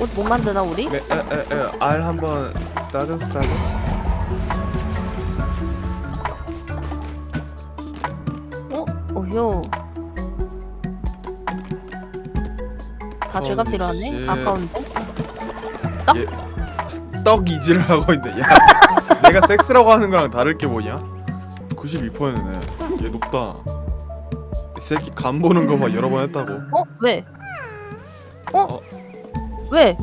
옷 못 만드나 우리? 네, 에, 에, 에, R 한번 스타트 스타트. 어? 오효. 다 죄가 Holy 필요하네. 아까운데. 얘, 떡 이지를 하고 있는데 야 내가 섹스라고 하는 거랑 다를 게 뭐냐? 92%네 얘 높다 이 새끼 간 보는 거 막 여러 번 했다고 어? 왜? 어? 어? 왜?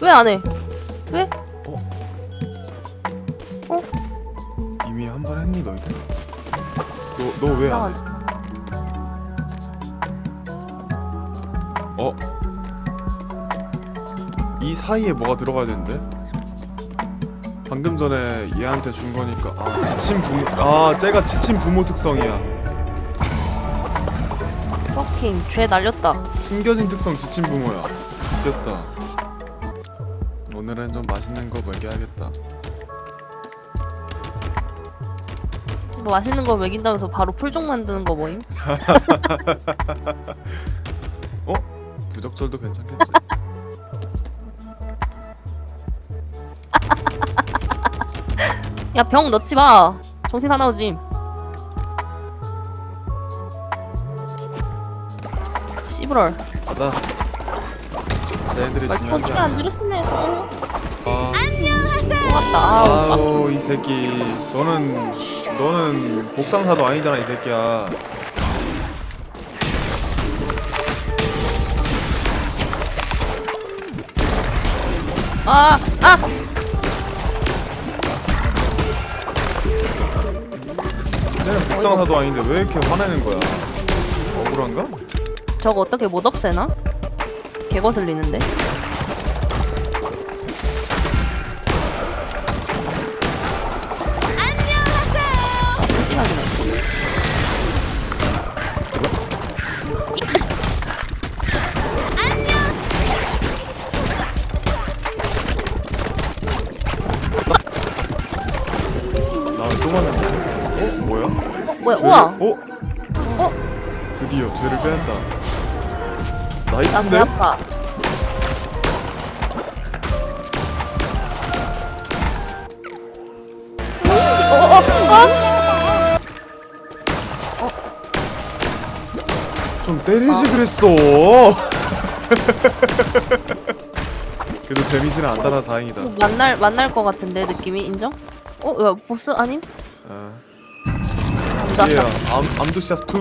왜 안 해? 왜? 이미 한 번 했니 너희들? 너 너 왜 안 해? 나 어? 이 사이에 뭐가 들어가야 되는데? 방금 전에 얘한테 준 거니까 아 지친 부모 아 쟤가 지친 부모 특성이야 퍼킹 죄 날렸다. 숨겨진 특성 지친 부모야 죽겠다 오늘은 좀 맛있는 거 먹여야겠다 뭐 맛있는 거 먹인다면서 바로 풀종 만드는 거 뭐임? 부적절도 괜찮겠지 야 병 넣지 마. 정신 사나우지. 브럴. 가자 쟤네들이 말 중요한 게 소리를 안 아니야 들으시네. 어. 아, 맞다. 아우, 아우 이 새끼 너는 너는 복상사도 아니잖아 이 새끼야 아, 아, 쟤는 복상사도 아닌데 왜 이렇게 화내는 거야 억울한가? 저거 어떻게 못 없애나? 개 거슬리는데. 안녕하세요. 나또 만났네 어? 뭐야? 뭐야? 우와. 어? 어? 드디어 죄를 뺀다 나 배 나이스인데? 아파. 어, 어, 어, 어? 좀 때리지 아. 그랬어 그래도 데미지는 안 달아 다행이다 뭐 만날 만날 것 같은데 느낌이 인정? 어, 야 보스 아님? 아. 나 예. 암, 암두샤스 2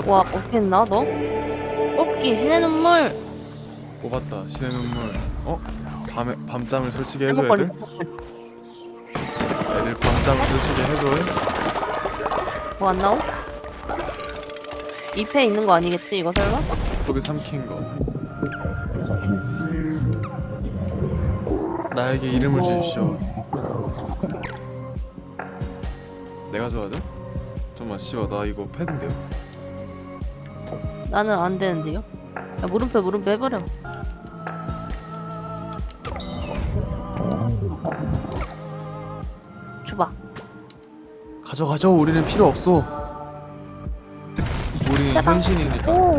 헛, 와, 했나 너? 뽑기 신의 눈물. 뽑았다 신의 눈물 어? 밤에 밤잠을 설치게 해줘 애들? 애들 밤잠을 설치게 해줘 뭐안 나오? 2패 있는 거 아니겠지 이거 설마? 속에 삼킨 것 나에게 이름을 주십시오 내가 줘야 돼? 잠깐만 씨발 나 이거 패드인데요? 나는 안 되는데요. 야 물음표 물음표 해버려. 줘봐. 가져가죠 우리는 필요 없어 우리는 짜방. 현신이니까 오.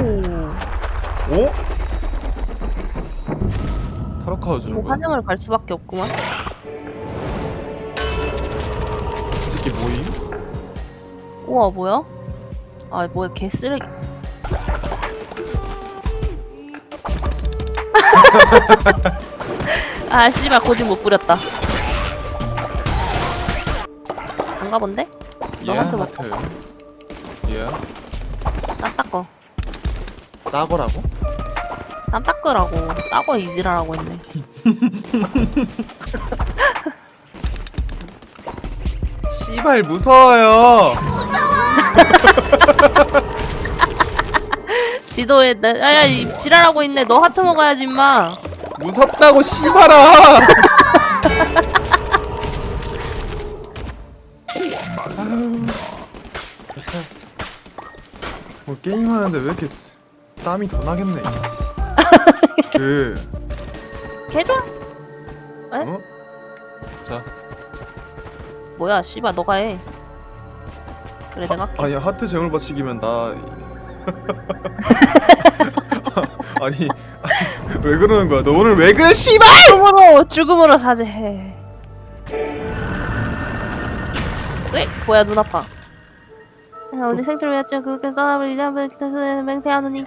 오? 타로카워 주는 거야? 사냥을 갈 수밖에 없구만. 이 새끼 뭐임? 우와 뭐야? 아 뭐야 개 쓰레기. 아 씨발 고집 못 부렸다. 안 가 본데? 예 너한테 하트 예 땀 닦어. 따거라고? 땀 닦으라고. 따고 이지라라고 했네. 씨발 무서워요 지도에 나, 야야 이 지랄하고 있네. 너 하트 먹어야지 임마. 무섭다고 씨발아 아유 뭐 게임 하는데 왜 이렇게 쓰- 땀이 더 나겠네 이씨. 그 개 좋아. 어? 자 뭐야 씨발 너가 해 그래 내가 할게 아니 하트 재물 받치기면 나 아니, 아니 왜 그러는 거야? 너 오늘 왜 그래 씨발! 죽음으로 죽음으로 사죄해. 왜? 뭐야 눈 아파. 야, 어제 생트를 위했죠 그렇게 떠나버리자 기타소에 맹세하노니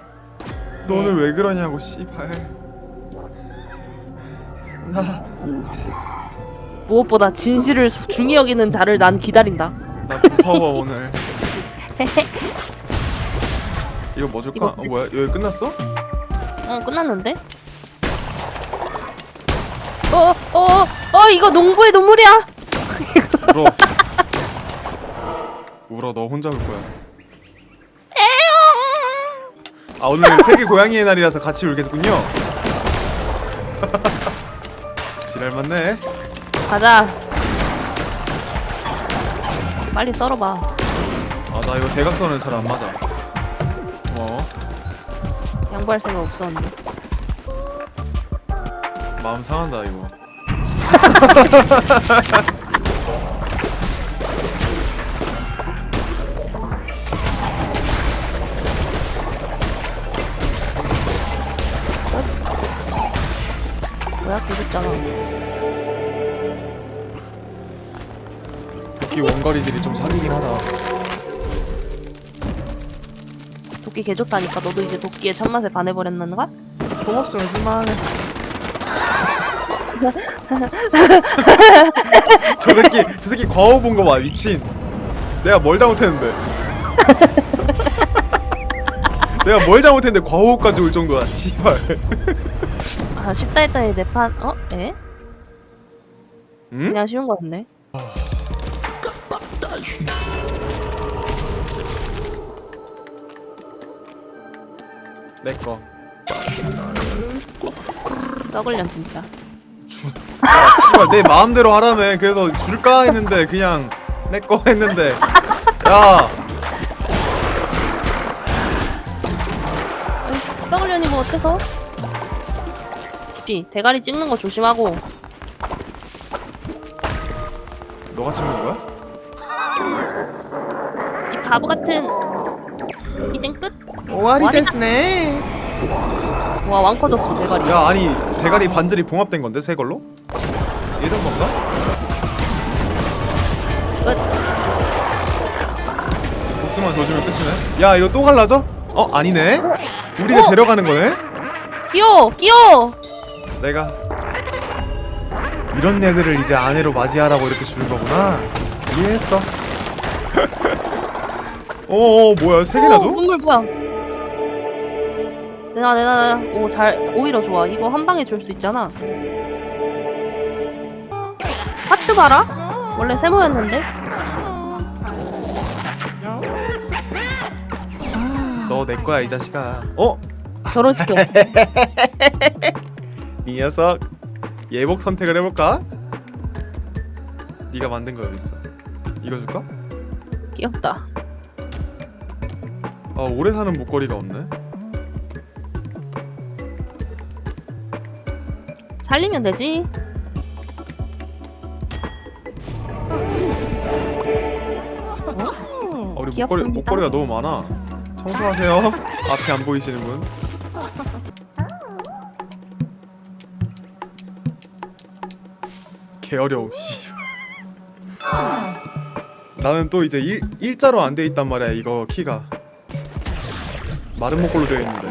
너 오늘 왜 그러냐고 씨발. 나 무엇보다 진실을 소- 중히 여기는 자를 난 기다린다. 나 무서워 오늘 이거 뭐 줄까? 이거 어, 뭐야? 여기 끝났어? 어 끝났는데? 어어 어 어, 이거 농부의 눈물이야. 울어. 울어 너 혼자 울 거야. 아 오늘 세계 고양이의 날이라서 같이 울겠군요. 지랄 맞네. 가자. 빨리 썰어봐. 아 나 이거 대각선은 잘 안 맞아 어 양보할 생각 없었는데. 마음 상한다 이거. 뭐야 계속잖아 도끼 원거리들이 좀 사기긴 하다 도끼 개 좋다니까 너도 이제 도끼의 참맛에 반해버렸는가? 총 없으면 쓸만하네 저 새끼 저 새끼 과호 본거 봐 미친 내가 뭘 잘못했는데 내가 뭘 잘못했는데 과호까지 올 정도야 씨발 아 쉽다 했더니 내판 어? 에? 응? 그냥 쉬운 거 같네 내꺼 썩을년 진짜 아 씨발 내 마음대로 하라며 그래서 줄까 했는데 그냥 내꺼 했는데 야 썩을년이 뭐 어때서? 쥐 대가리 찍는 거 조심하고 너가 찍는 거야? 이 바보 같은 이젠 끝? 오아리 오아리 됐네. 와왕 커졌어 대가리. 야 아니 대가리 반절이 봉합된 건데 새 걸로? 예전 건가? 끝. 보스만 더 주면 끝이네. 야 이거 또 갈라져? 어 아니네. 우리가 어? 데려가는 거네? 끼워 끼워! 내가 이런 애들을 이제 아내로 맞이하라고 이렇게 주는 거구나. 이해했어. 어어 뭐야 세 개나 오, 줘? 눈물 뭐야 내가 내가 내가 오잘 오히려 좋아. 이거 한 방에 줄 수 있잖아. 하트 봐라. 원래 세모였는데. 너 내 거야 이 자식아. 어? 결혼시켜. 이 녀석 예복 선택을 해볼까? 네가 만든 거 여기 있어. 이거 줄까? 귀엽다. 아 오래 사는 목걸이가 없네 살리면 되지. 아, 우리 목걸이, 귀엽습니다. 목걸이가 너무 많아. 청소하세요. 앞에 안 보이시는 분. 개어려워 씨. 나는 또 이제 일, 일자로 안 돼 있단 말이야 이거 키가. 마른 목걸로 되어 있는데.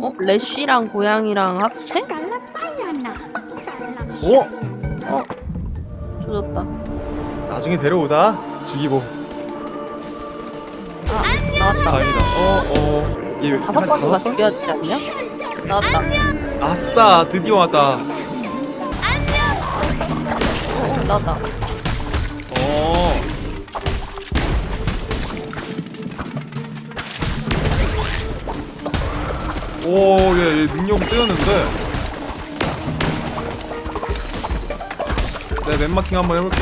어? 래쉬랑 고양이랑 합체? 어? 어? 조졌다 나중에 데려오자 죽이고 아 나왔다 다행이다 어 어 얘 다섯 한 번인가 다섯 번? 죽였지 않냐? 나왔다 아싸 드디어 왔다 어, 어, 나왔다 어 오, 얘, 얘 능력 쓰였는데. 내가 맵마킹 한번 해볼게.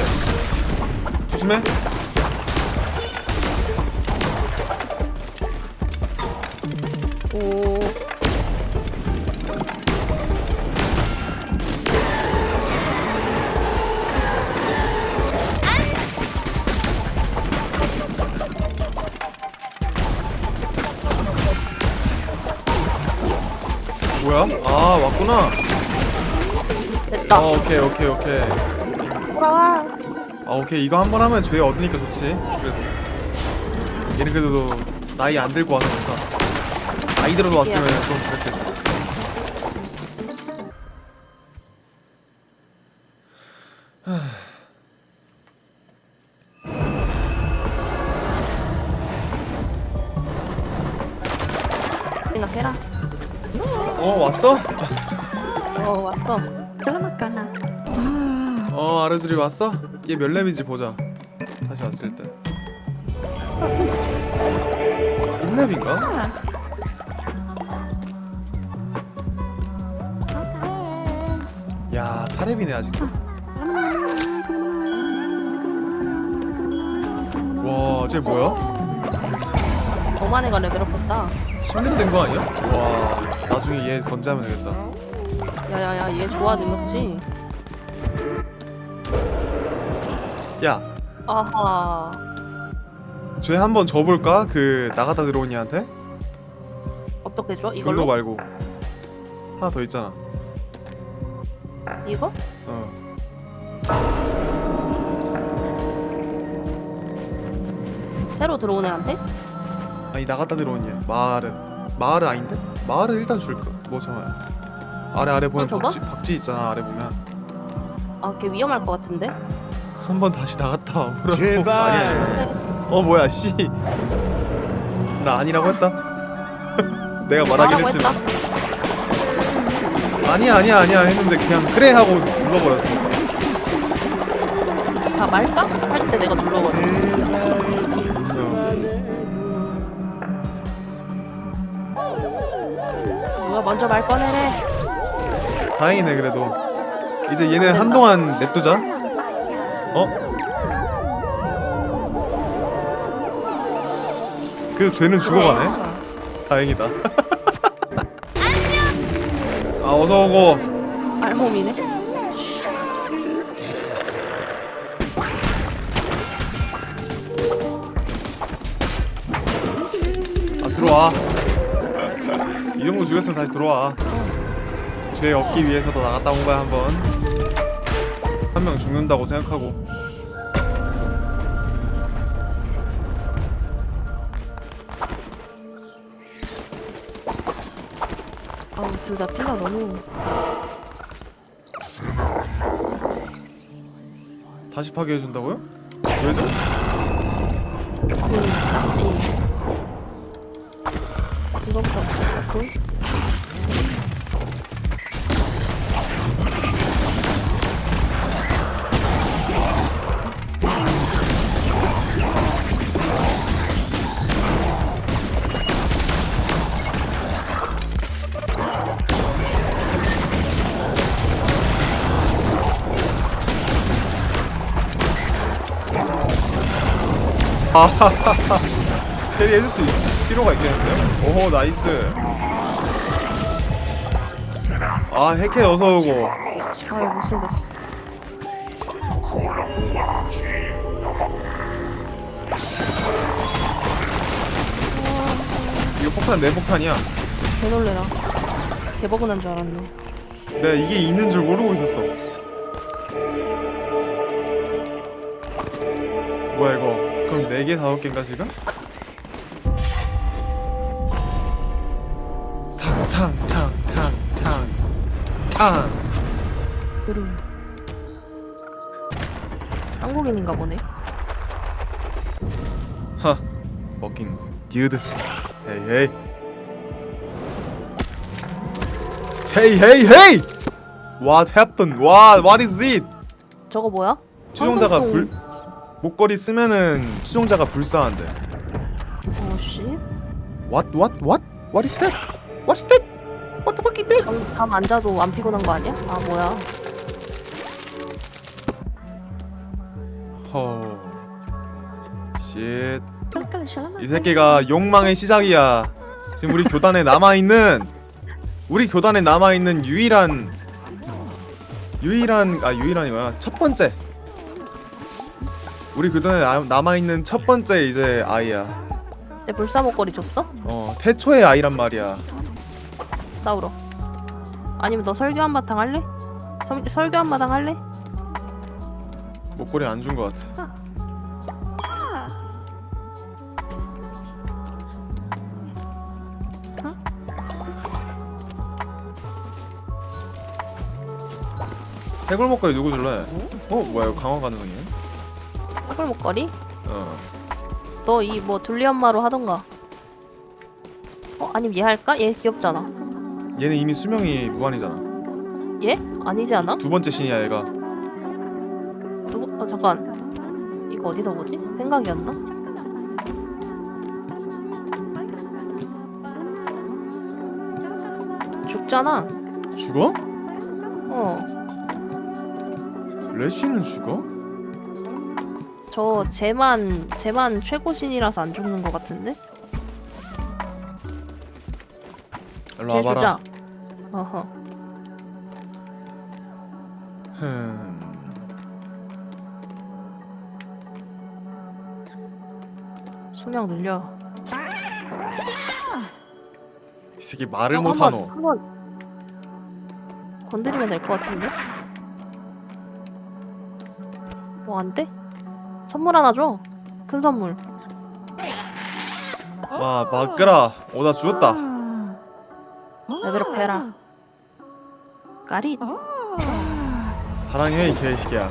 조심해. 뭐야? 아 왔구나. 됐다. 아 오케이 오케이 오케이. 돌아와. 아 오케이 이거 한 번 하면 죄 얻으니까 좋지. 그래도 얘는 그래도 나이 안 들고 와서 좋다. 나이 들어서 왔으면 좀 그랬을 텐데. 생각해라. 어 왔어? 어 왔어. 어 아르즈리 왔어? 얘 몇 렙인지 보자. 다시 왔을 때. 1렙인가? 야 4렙이네 아직도. 와, 쟤 뭐야? 저만 애가 레벨업 했다. 10렙 된 거 아니야? 와, 나중에 얘 건재하면 되겠다. 야야야 얘 좋아 능력치. 야, 아하. 쟤 한번 줘볼까? 그 나갔다 들어온 얘한테? 어떻게 줘? 그걸로 이걸로? 말고 하나 더 있잖아. 이거? 어. 새로 들어온 애한테? 아니 나갔다 들어온 얘. 마을은 마을은 아닌데? 마을은 일단 줄까? 뭐 잠깐. 아래 아래 보면 줘봐? 박쥐 박쥐 있잖아 아래 보면 아 걔 위험할 것 같은데? 한 번 다시 나갔다 오라고 제발. 어 뭐야 씨 나 아니라고 했다 내가 말하긴 했지만 했다? 아니야 아니야 아니야 했는데 그냥 그래 하고 눌러버렸어 아 말까? 할 때 내가 눌러버려. 어. 누가 먼저 말 꺼내래. 다행이네 그래도 이제 얘네 한동안 냅두자 어? 그래도 쟤는 죽어가네. 다행이다. 아 어서 오고. 알몸이네. 아 들어와. 이 정도 죽였으면 다시 들어와. 죄 없기 위해서도 나갔다 온 거야 한번 한 명 죽는다고 생각하고 아우 둘다 피가 너무. 다시 파괴해준다고요? 왜죠? 그 낙지. 이거보다 없을까? 그? 캐리 해줄 수 있- 필요가 있겠는데요? 오호 나이스 아 해캐 어서 오고 아유 못생겼어. 이거 폭탄 내 폭탄이야 개놀래라. 개버그 난 줄 알았네. 내가 이게 있는 줄 모르고 있었어 뭐야 이거 그럼 4개 5개인가 지금? 사탕탕탕탕탕 으르. 한국인인가 보네. 하 fucking dude 헤이 헤이 헤이 헤이 헤이 What happened? What what is it? 저거 뭐야? 추종자가. 불 목걸이 쓰면은 추종자가 불쌍한데 어 씨. What what what? What is that? What is that? What the fuck is that? 잠, 잠 앉아도 안 피곤한 거 아니야? 아 뭐야? 허 쉣. 이 새끼가 욕망의 시작이야. 지금 우리 교단에 남아 있는 우리 교단에 남아 있는 유일한 유일한 아 유일한이 뭐야? 첫 번째. 우리 교단에 남아 있는 첫 번째 이제 아이야. 내 불사 목걸이 줬어? 어 태초의 아이란 말이야. 싸우러. 아니면 너 설교 한바탕 할래? 설, 설교 한바탕 할래? 목걸이 안 준 것 같아. 해골 목걸이 누구 줄래? 어 뭐야 이거 강화 가능이네? 해골 목걸이? 어. 너 이 뭐 둘리 엄마로 하던가. 어 아니면 얘 할까? 얘 귀엽잖아. 얘는 이미 수명이 무한이잖아. 얘? 아니지 않아? 두 번째 신이야 얘가. 두고 어 잠깐. 이거 어디서 보지? 생각이었나? 죽잖아. 죽어? 어. 레시는 죽어? 저 쟤만 쟤만 최고신이라서 안 죽는 것 같은데? 일로 쟤 와봐라. 주자. 어허. 흠. 수명 늘려. 이 새끼 말을 어, 못하노. 한번 한번 건드리면 될 것 같은데? 뭐 안 돼? 선물 하나 줘. 큰 선물. 와 바끄라. 오다 죽었다. 레벨업 해라. 까리. 사랑해 이 개새끼야.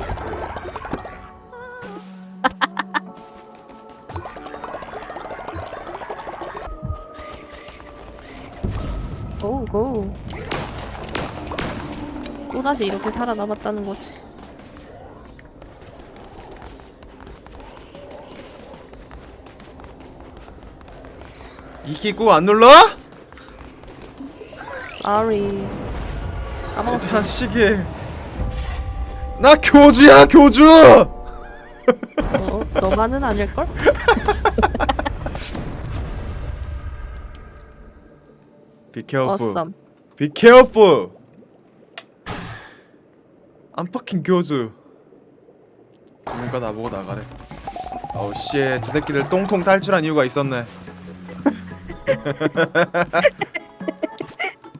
고 고. 또 다시 이렇게 살아남았다는 거지. 이끼 꾹안 눌러? Sorry. 이 까먹었어. 자식이. 나 교주야 교주. 어, 너만은 아닐걸? Be careful. Be careful. I'm fucking 교주. 누군가 나보고 나가래. 어우 씨, 저 새끼들 똥통 탈출한 이유가 있었네.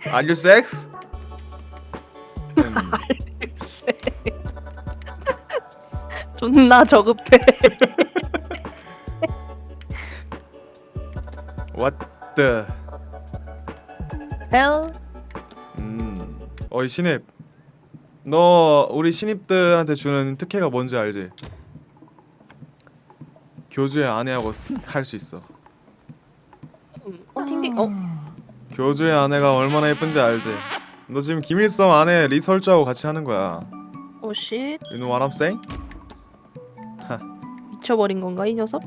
Are you sex? 음, 존나 저급해. what the? Hell. 음. 어이 신입. 너 우리 신입들한테 주는 특혜가 뭔지 알지? 교주의 아내하고 할 수 있어. 어 팅팅. 어 교주의 아내가 얼마나 예쁜지 알지? 너 지금 김일성 아내 리설주하고 같이 하는 거야. 오 쉣. You know what I'm saying? 미쳐버린 건가 이 녀석?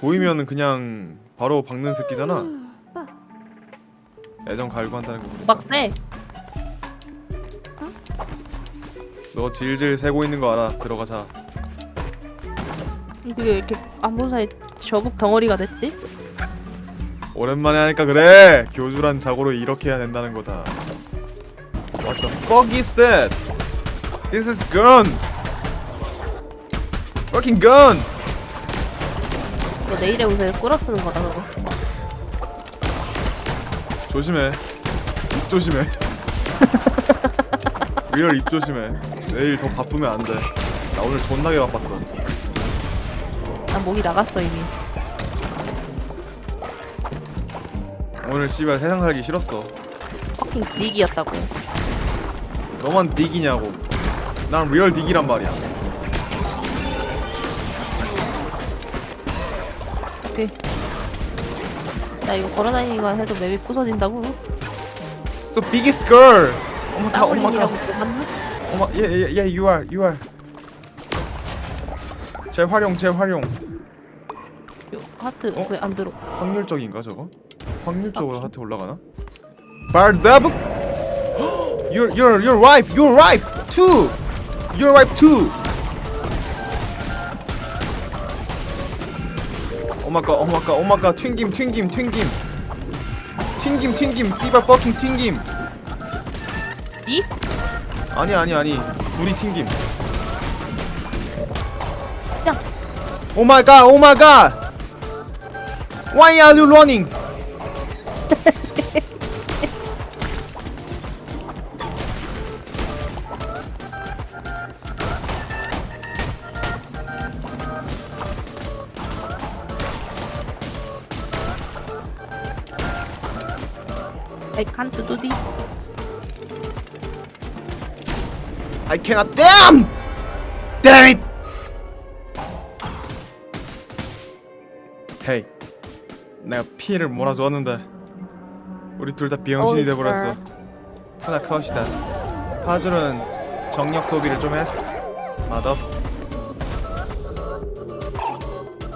보이면 그냥 바로 박는 새끼잖아. 애정 갈구한다는 거. 보니까. 빡세. 너 질질 새고 있는 거 알아. 들어가자. 이게 이렇게 안 본 사이 저급 덩어리가 됐지? 오랜만에 하니까 그래. 교주란 자고로 이렇게 해야 된다는 거다. What the fuck is that? This is gun. Fucking gun. 너 내일의 운세 꾸러 쓰는 거다 그거. 조심해. 입 조심해. 리얼 입 조심해. 내일 더 바쁘면 안 돼. 나 오늘 존나게 바빴어. 난 목이 나갔어 이미. 오늘 씨발 세상 살기 싫었어. 퍼킹 딕이었다고. 너만 딕이냐고. 난 리얼 딕이란 말이야. 오케이. 야 이거 걸어다니기만 해도 맵이 부서진다고? So biggest girl. 어머 다 엄마 다. 맞나? 어머 예예예 예, you are you are. 재활용 재활용. 요, 하트 어? 왜 안 들어? 확률적인가 저거? 확률적으로. 하트 올라가나? 바르다브 Your your your wife your wife too your wife too 오마까 오마까 오마까 튕김 튕김 튕김 튕김 튕김 씨발 fucking 튕김 이? 아니 아니 아니 불이 튕김 야. 오 마이 갓, 오 마이 갓. Why are you running? I can't do this. I cannot. Damn! Damn it! 내가 피해를 몰아주었는데 우리 둘 다 비영신이 Oh, 돼버렸어. 하나 컷이다. 파주는 정력 소비를 좀 했어. 맛없어.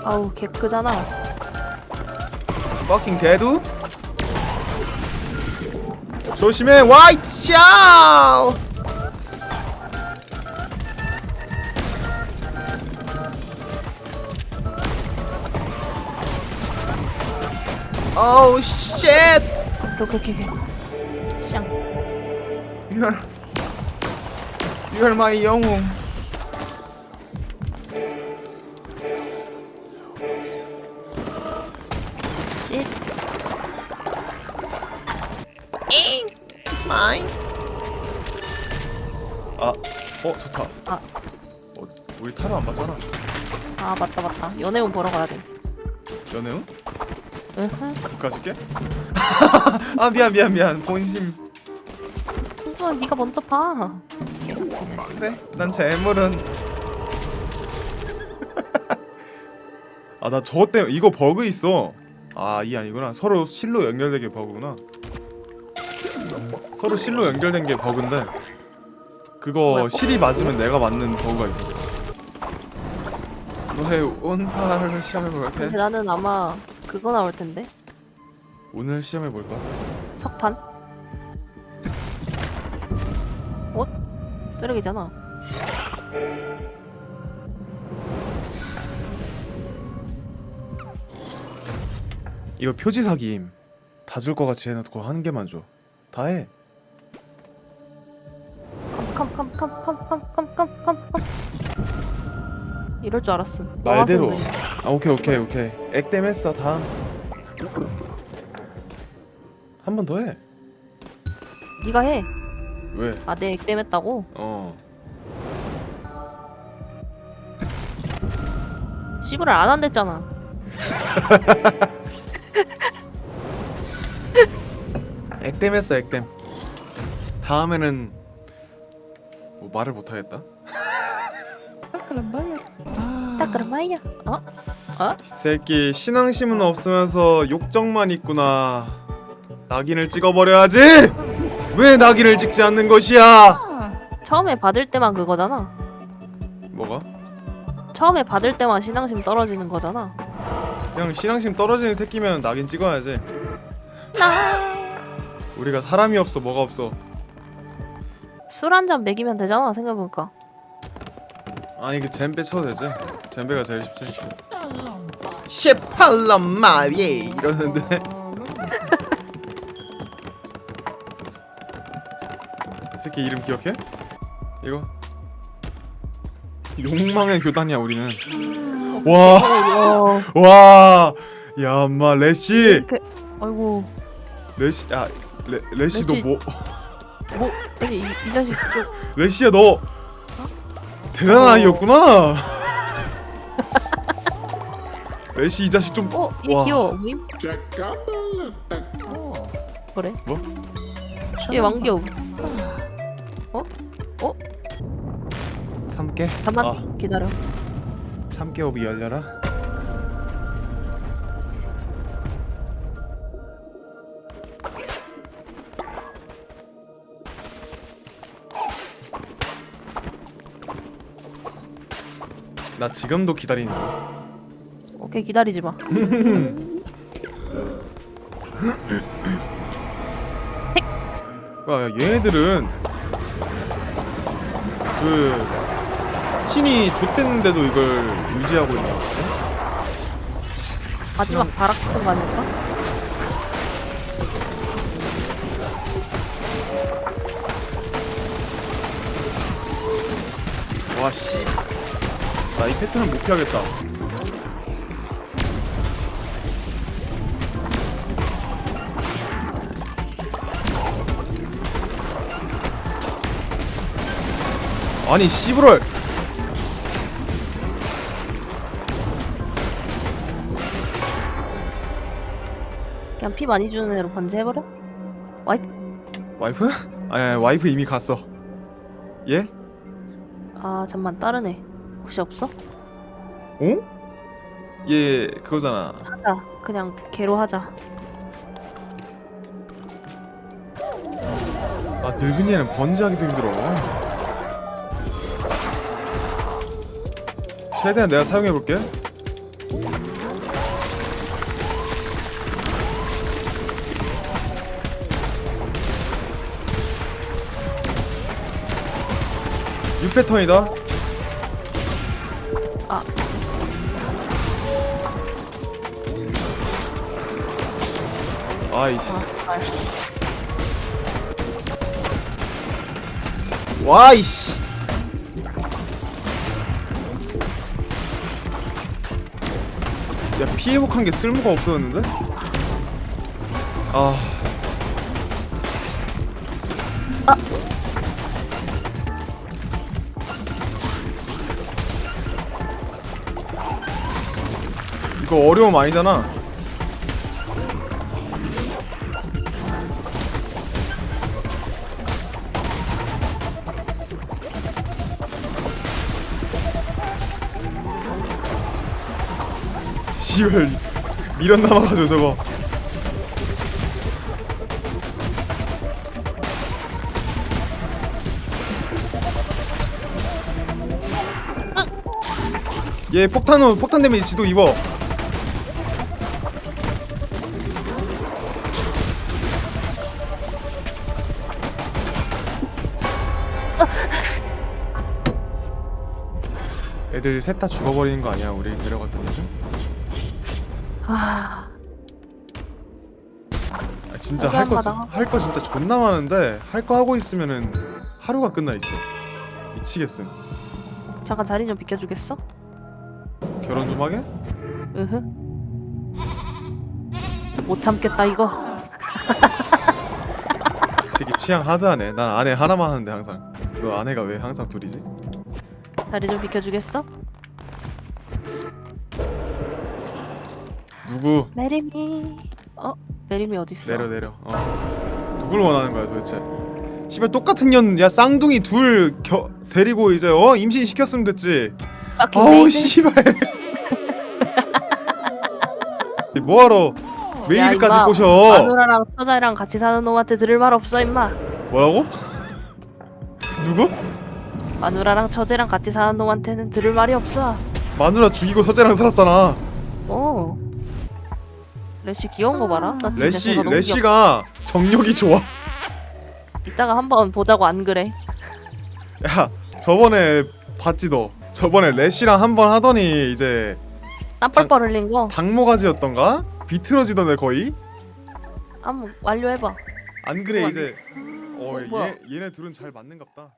아우 개크잖아. 퍼킹 대두? 조심해 와이츠 아우 오 우쉣 오케이 오케이 오케이. 샹. You're You're my 영웅 씨. It's mine 아, 어 좋다 아. 어, 우리 타로 안 봤잖아 아 맞다 맞다. 연애운 보러 가야 돼. 연애운? 으흠. 가줄게? 아 미안 미안 미안. 본심. 어, 네가 먼저 봐. 개같이네. 그래? 난 재물은. 아 나 저거 때문에 이거 버그 있어. 아 이 아니구나. 서로 실로 연결되게 버그구나. 서로 실로 연결된 게 버그인데 그거 실이 맞으면 내가 맞는 버그가 있었어. 너의 운파를 시험해볼게 나는 아마 그거 나올 텐데. 오늘 시험해 볼까? 석판. 옷? 쓰레기잖아. 이거 표지 사기임 다줄것 같이 해놓고 한 개만 줘 다 해 컴컴컴컴컴컴컴컴컴. 이럴 줄 알았음. 너 말대로 하세요. 아 오케이 오케이 오케이 액땜 했어 다음 한 번 더 해 네가 해. 왜? 아, 내 액땜 했다고? 어 씨부를 안 한댔잖아. 액땜 했어 액땜 다음에는 뭐 말을 못 하겠다 말이야. 어? 어? 이 새끼 신앙심은 없으면서 욕정만 있구나 낙인을 찍어버려야지 왜 낙인을 찍지 않는 것이야 처음에 받을 때만 그거잖아. 뭐가? 처음에 받을 때만 신앙심 떨어지는 거잖아. 그냥 신앙심 떨어지는 새끼면 낙인 찍어야지 나. 우리가 사람이 없어 뭐가 없어 술 한 잔 먹이면 되잖아. 생각해보니까. 아니 그 잼배 쳐도 되지 잼배가 제일 쉽지. 셰팔람 마리 이러는데. 이 새끼 이름 기억해? 이거? 욕망의 교단이야 우리는. 어, 와와 야마 레시. 아이고. 레시 야 레, 레시 너 레시. 뭐? 뭐? 아니 이, 이 자식 좀. 레시야 너. 대단한 어. 아이였구나 레시 이 자식 좀 어? 얘 와. 귀여워. 모임? 그래? 뭐? 얘 왕겨우. 어? 어? 참깨 잠만 아, 기다려. 참깨업이 열려라 나 지금도 기다리는 중 오케이 기다리지 마. 야, 야, 얘네들은 그 신이 좆됐는데도 이걸 유지하고 있냐? 마지막 바락 같은 거 아닐까? 와 씨. 나 이 패턴을 못 피하겠다. 아니 씨부럴. 그냥 피 많이 주는 애로 번지해버려? 와이프? 와이프? 아니, 아니 와이프 이미 갔어 예? 아 잠만 다른 애 혹시 없어? 어? 얘 그거잖아 하자 그냥 걔로 하자 아 늙은 얘는 번지하기도 힘들어 최대한 내가 사용해 볼게. 육패턴이다. 아. 아이씨. 아, 와이씨 피해복한 게 쓸모가 없었는데? 아. 이거 어려움 아니잖아 씨발. 미련 남아가지고 저거. 얘 폭탄으로 폭탄 데미지 지도 입어. 애들 셋 다 죽어버리는 거 아니야 우리 데려갔던 애들? 아 아, 진짜 할 거. 할 거 진짜 존나 많은데 할 거 하고 있으면은 하루가 끝나 있어 미치겠음 잠깐 자리 좀 비켜주겠어? 결혼 좀 하게? 으흐 못 참겠다 이거 이 새끼 취향 하드하네 난 아내 하나만 하는데 항상 너 아내가 왜 항상 둘이지? 자리 좀 비켜주겠어? 누구 메리미 어? 메리미 어딨어? 내려 내려 어 누굴 원하는 거야 도대체 씨발 똑같은 년 야 쌍둥이 둘 겨, 데리고 이제 어 임신 시켰으면 됐지 아우 베이비. 씨발 뭐하러 야, 메이드까지 임마. 꼬셔 마누라랑 처자랑 같이 사는 놈한테 들을 말 없어 임마 뭐라고? 누구? 마누라랑 처제랑 같이 사는 놈한테는 들을 말이 없어 마누라 죽이고 서재랑 살았잖아 어 레시 귀여운 거 봐라. 나 진짜 레시 제가 너무 레시가 정력이 좋아. 귀엽... 이따가 한번 보자고 안 그래. 야 저번에 봤지 너. 저번에 레시랑 한 번 하더니 이제 땀 뻘뻘 흘린 거? 당모가지였던가? 비틀어지던데 거의? 한번 완료해봐. 안 그래 뭐야? 이제. 어 어, 뭐야? 얘, 얘네 둘은 잘 맞는갑다